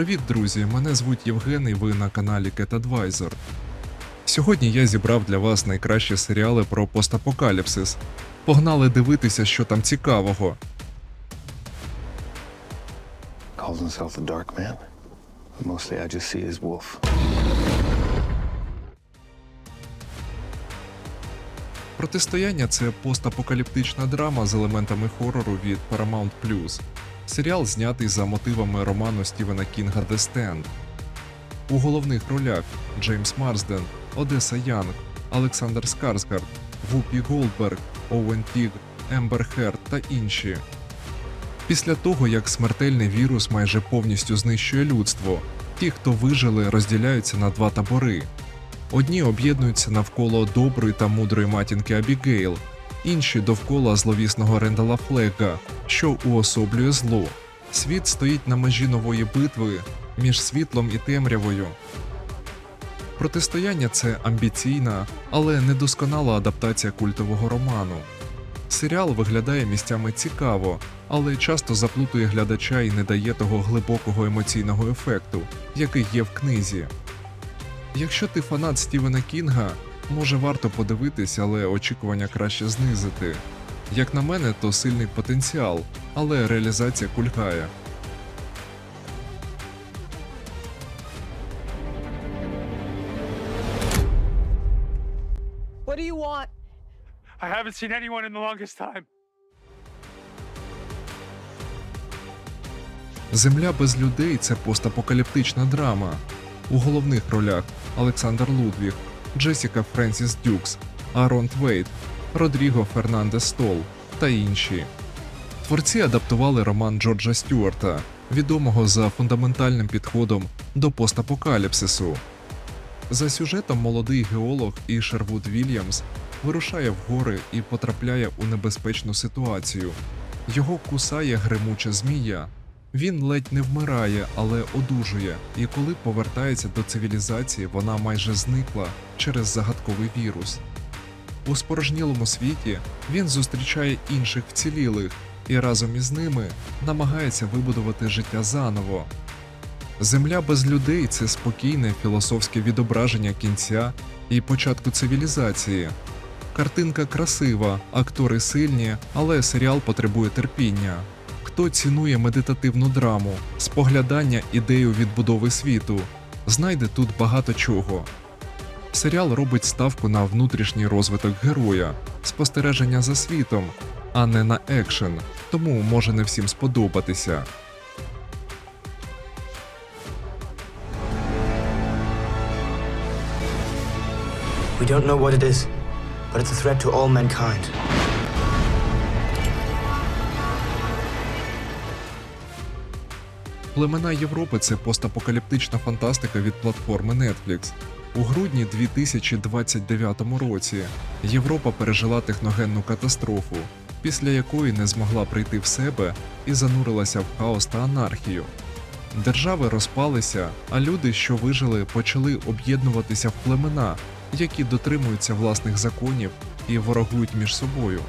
Привіт, друзі! Мене звуть Євген і ви на каналі Cat Advisor. Сьогодні я зібрав для вас найкращі серіали про постапокаліпсис. Погнали дивитися, що там цікавого. calls himself the Dark Man. Mostly I just see his wolf. Протистояння це постапокаліптична драма з елементами хорору від Paramount+. Серіал знятий за мотивами роману Стівена Кінга The Stand. У головних ролях Джеймс Марсден, Одеса Янг, Олександр Скарсгард, Вупі Голдберг, Оуен Піг, Ембер Херд та інші. Після того, як смертельний вірус майже повністю знищує людство, ті, хто вижили, розділяються на два табори. Одні об'єднуються навколо доброї та мудрої матінки Абігейл, інші довкола зловісного Рендала Флега, що уособлює зло. Світ стоїть на межі нової битви між світлом і темрявою. Протистояння це амбіційна, але недосконала адаптація культового роману. Серіал виглядає місцями цікаво, але часто заплутує глядача і не дає того глибокого емоційного ефекту, який є в книзі. Якщо ти фанат Стівена Кінга, може варто подивитись, але очікування краще знизити. Як на мене, то сильний потенціал, але реалізація кульгає. What do you want? I haven't seen anyone in the longest time. Земля без людей це постапокаліптична драма. У головних ролях Олександр Лудвіг, Джесіка Френсіс Дюкс, Арон Твейт, Родріго Фернандес Стол та інші. Творці адаптували роман Джорджа Стюарта, відомого за фундаментальним підходом до постапокаліпсису. За сюжетом молодий геолог і Шервуд Вільямс вирушає в гори і потрапляє у небезпечну ситуацію. Його кусає гримуча змія. Він ледь не вмирає, але одужує, і коли повертається до цивілізації, вона майже зникла через загадковий вірус. У спорожнілому світі він зустрічає інших вцілілих і разом із ними намагається вибудувати життя заново. Земля без людей це спокійне філософське відображення кінця і початку цивілізації. Картинка красива, актори сильні, але серіал потребує терпіння. Хто цінує медитативну драму, споглядання ідею відбудови світу, знайде тут багато чого. Серіал робить ставку на внутрішній розвиток героя, спостереження за світом, а не на екшен, тому може не всім сподобатися. We don't know what it is, but it's a threat to all mankind. Племена Європи це постапокаліптична фантастика від платформи Netflix. У грудні 2029 році Європа пережила техногенну катастрофу, після якої не змогла прийти в себе і занурилася в хаос та анархію. Держави розпалися, а люди, що вижили, почали об'єднуватися в племена, які дотримуються власних законів і ворогують між собою.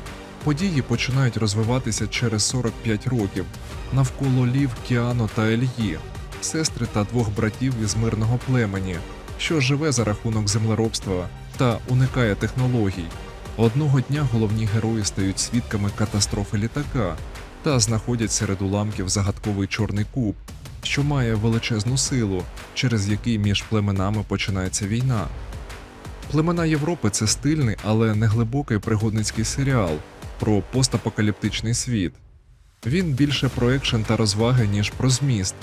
Події починають розвиватися через 45 років навколо Лів, Кіано та Ельї, сестри та двох братів із мирного племені, що живе за рахунок землеробства та уникає технологій. Одного дня головні герої стають свідками катастрофи літака та знаходять серед уламків загадковий чорний куб, що має величезну силу, через який між племенами починається війна. Племена Європи це стильний, але не глибокий пригодницький серіал про постапокаліптичний світ. Він більше про екшен та розваги, ніж про зміст.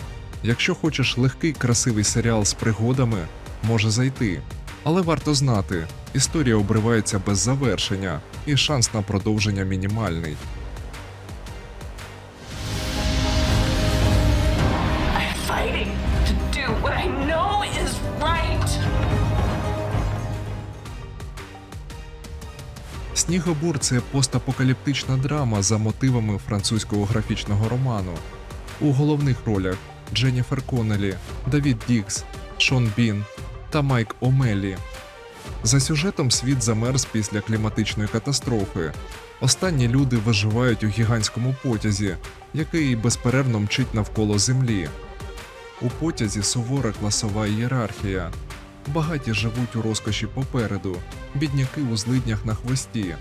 Якщо хочеш легкий красивий серіал з пригодами, може зайти. Але варто знати, історія обривається без завершення, і шанс на продовження мінімальний. Снігобур це постапокаліптична драма за мотивами французького графічного роману. У головних ролях Дженніфер Коннелі, Давід Дікс, Шон Бін та Майк Омелі. За сюжетом світ замерз після кліматичної катастрофи. Останні люди виживають у гігантському потязі, який безперервно мчить навколо землі. У потязі сувора класова ієрархія. Багаті живуть у розкоші попереду, бідняки у злиднях на хвості.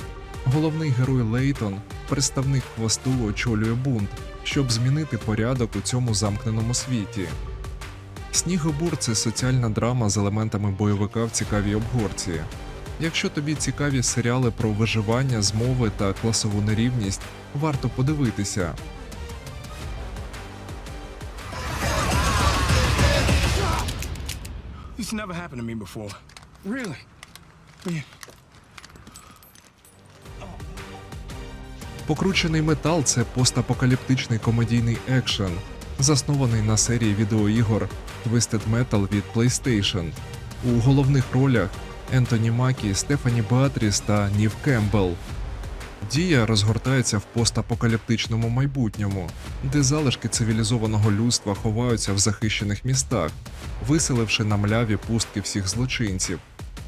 Головний герой Лейтон, представник хвосту, очолює бунт, щоб змінити порядок у цьому замкненому світі. Снігобур це соціальна драма з елементами бойовика в цікавій обгорці. Якщо тобі цікаві серіали про виживання, змови та класову нерівність, варто подивитися. This never happened to me before. Really? Yeah. Покручений метал це постапокаліптичний комедійний екшен, заснований на серії відеоігор Twisted Metal від PlayStation. У головних ролях Ентоні Макі, Стефані Беатріс та Нів Кембл. Дія розгортається в постапокаліптичному майбутньому, де залишки цивілізованого людства ховаються в захищених містах, виселивши на мляві пустки всіх злочинців.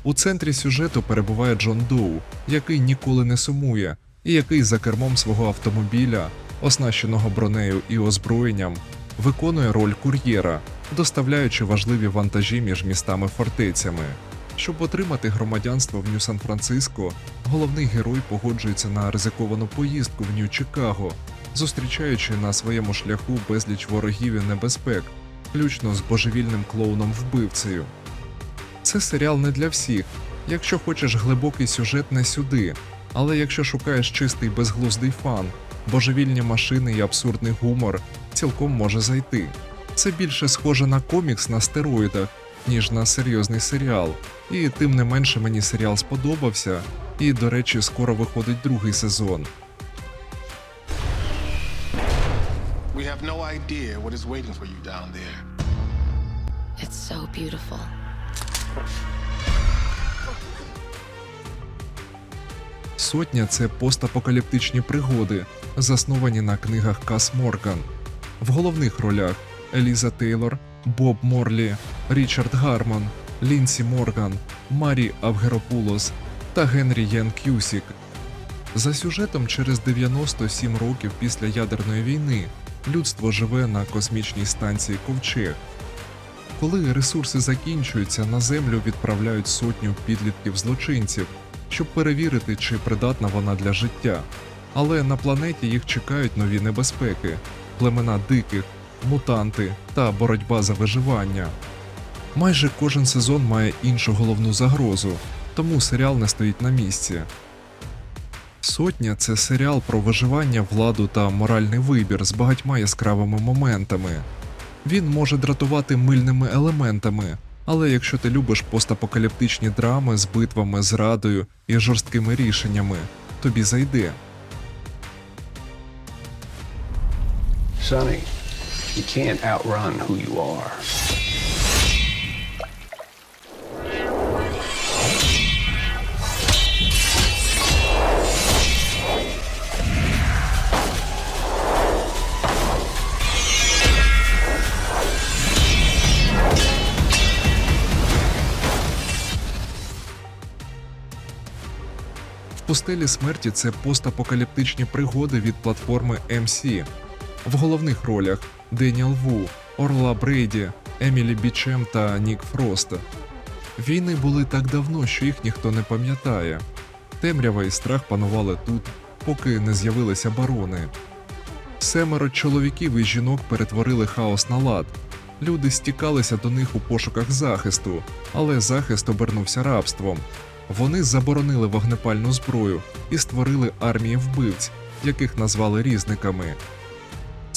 У центрі сюжету перебуває Джон Доу, який ніколи не сумує, і який за кермом свого автомобіля, оснащеного бронею і озброєнням, виконує роль кур'єра, доставляючи важливі вантажі між містами фортецями. Щоб отримати громадянство в Нью-Сан-Франциско, головний герой погоджується на ризиковану поїздку в Нью-Чикаго, зустрічаючи на своєму шляху безліч ворогів і небезпек, включно з божевільним клоуном-вбивцею. Це серіал не для всіх. Якщо хочеш глибокий сюжет, не сюди. Але якщо шукаєш чистий безглуздий фан, божевільні машини і абсурдний гумор, цілком може зайти. Це більше схоже на комікс на стероїдах, ніж на серйозний серіал. І тим не менше мені серіал сподобався. І, до речі, скоро виходить другий сезон. We have no idea what is waiting for you down there. It's so beautiful. Сотня це постапокаліптичні пригоди, засновані на книгах Кас Морган. В головних ролях Еліза Тейлор, Боб Морлі, Річард Гармон, Лінсі Морган, Марі Авгеропулос та Генрі Єн Кюсік. За сюжетом, через 97 років після ядерної війни людство живе на космічній станції Ковчег. Коли ресурси закінчуються, на землю відправляють сотню підлітків злочинців, щоб перевірити, чи придатна вона для життя. Але на планеті їх чекають нові небезпеки, племена диких, мутанти та боротьба за виживання. Майже кожен сезон має іншу головну загрозу, тому серіал не стоїть на місці. Сотня це серіал про виживання, владу та моральний вибір з багатьма яскравими моментами. Він може дратувати мильними елементами, але якщо ти любиш постапокаліптичні драми з битвами, зрадою і жорсткими рішеннями, тобі зайде. Sonny, you can't outrun who you are. Пустелі смерті це постапокаліптичні пригоди від платформи MC. В головних ролях Деніел Ву, Орла Брейді, Емілі Бічем та Нік Фрост. Війни були так давно, що їх ніхто не пам'ятає. Темрява і страх панували тут, поки не з'явилися барони. Семеро чоловіків і жінок перетворили хаос на лад. Люди стікалися до них у пошуках захисту, але захист обернувся рабством. Вони заборонили вогнепальну зброю і створили армії вбивць, яких назвали різниками.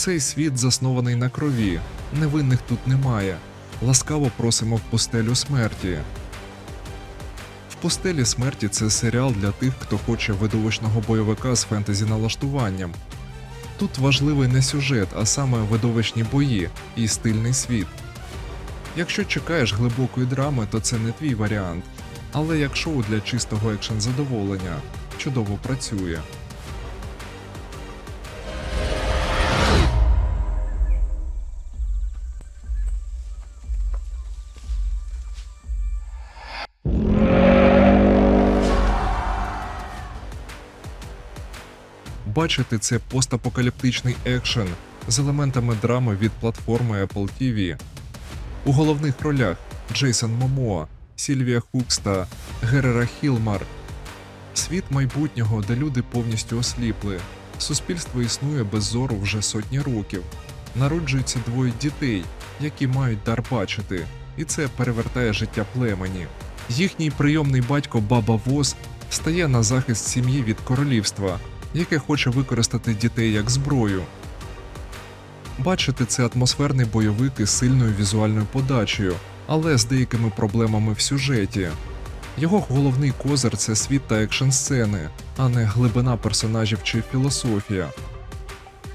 Цей світ заснований на крові, невинних тут немає. Ласкаво просимо в пустелю смерті. В пустелі смерті це серіал для тих, хто хоче видовищного бойовика з фентезі налаштуванням. Тут важливий не сюжет, а саме видовищні бої і стильний світ. Якщо чекаєш глибокої драми, то це не твій варіант. Але як шоу для чистого екшен задоволення чудово працює. Бачити це постапокаліптичний екшен з елементами драми від платформи Apple TV У головних ролях Джейсон Момоа, Сільвія Хукс та Герера Хілмар. Світ майбутнього, де люди повністю осліпли. Суспільство існує без зору вже сотні років. Народжуються двоє дітей, які мають дар бачити, і це перевертає життя племені. Їхній прийомний батько Баба Воз стає на захист сім'ї від королівства, яке хоче використати дітей як зброю. Бачити це атмосферний бойовик із сильною візуальною подачею, але з деякими проблемами в сюжеті. Його головний козир це світ та екшн сцени, а не глибина персонажів чи філософія.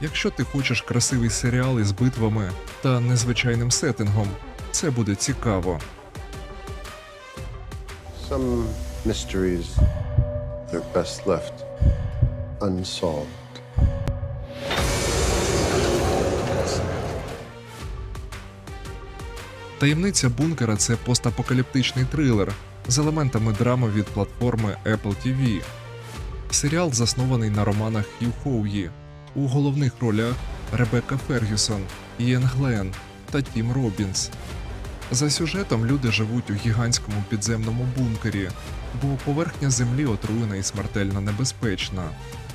Якщо ти хочеш красивий серіал із битвами та незвичайним сеттингом, це буде цікаво. Some mysteries are best left unsolved. Таємниця бункера це постапокаліптичний трилер з елементами драми від платформи Apple TV. Серіал заснований на романах Хью Хоуї. У головних ролях Ребекка Фергюсон, Ієн Глен та Тім Робінс. За сюжетом люди живуть у гігантському підземному бункері, бо поверхня землі отруєна і смертельно небезпечна.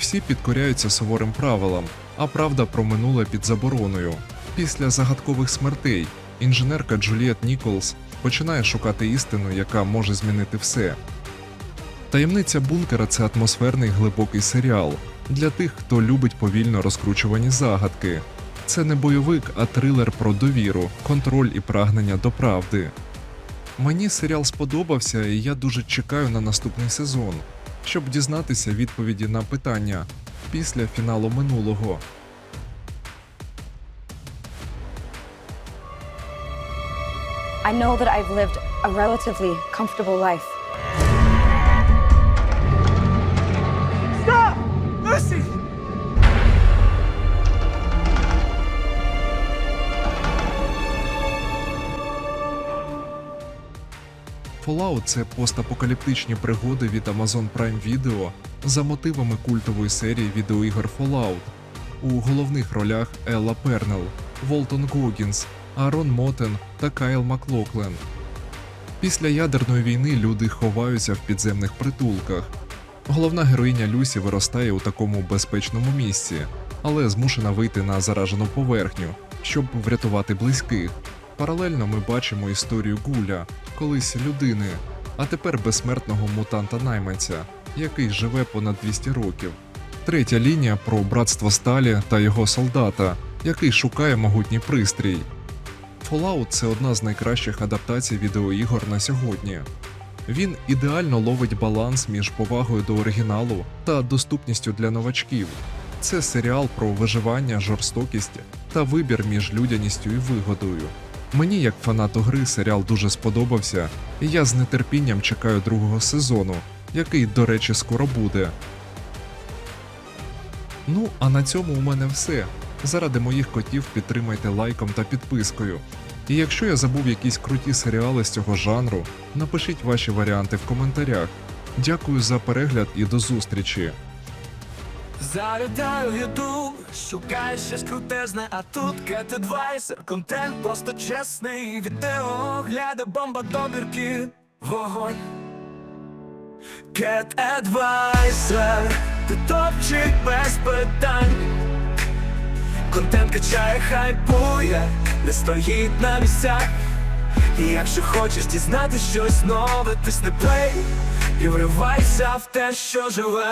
Всі підкоряються суворим правилам, а правда про минуле під забороною. Після загадкових смертей інженерка Джуліет Ніколс починає шукати істину, яка може змінити все. Таємниця бункера це атмосферний глибокий серіал для тих, хто любить повільно розкручувані загадки. Це не бойовик, а трилер про довіру, контроль і прагнення до правди. Мені серіал сподобався, і я дуже чекаю на наступний сезон, щоб дізнатися відповіді на питання після фіналу минулого. I know that I've lived a relatively comfortable life. Fallout – це постапокаліптичні пригоди від Amazon Prime Video за мотивами культової серії відеоігор Fallout. У головних ролях Елла Пернел, Волтон Гогінс, Аарон Мотен та Кайл Маклоклен. Після ядерної війни люди ховаються в підземних притулках. Головна героїня Люсі виростає у такому безпечному місці, але змушена вийти на заражену поверхню, щоб врятувати близьких. Паралельно ми бачимо історію Гуля, колись людини, а тепер безсмертного мутанта найманця, який живе понад 200 років. Третя лінія про братство Сталі та його солдата, який шукає могутній пристрій. Fallout – це одна з найкращих адаптацій відеоігор на сьогодні. Він ідеально ловить баланс між повагою до оригіналу та доступністю для новачків. Це серіал про виживання, жорстокість та вибір між людяністю і вигодою. Мені, як фанату гри, серіал дуже сподобався, і я з нетерпінням чекаю другого сезону, який, до речі, скоро буде. Ну, а на цьому у мене все. Заради моїх котів підтримайте лайком та підпискою. І якщо я забув якісь круті серіали з цього жанру, напишіть ваші варіанти в коментарях. Дякую за перегляд і до зустрічі! Залітаю ютуб, шукаю щось крутезне, а тут Advisor Контент просто чесний, відео, гляди, бомба, добірки, вогонь. Advisor, ти топчик без питань. Контент качає, хайпує, не стоїть на місцях. І якщо хочеш дізнати щось нове, тисни плей І вривайся в те, що живе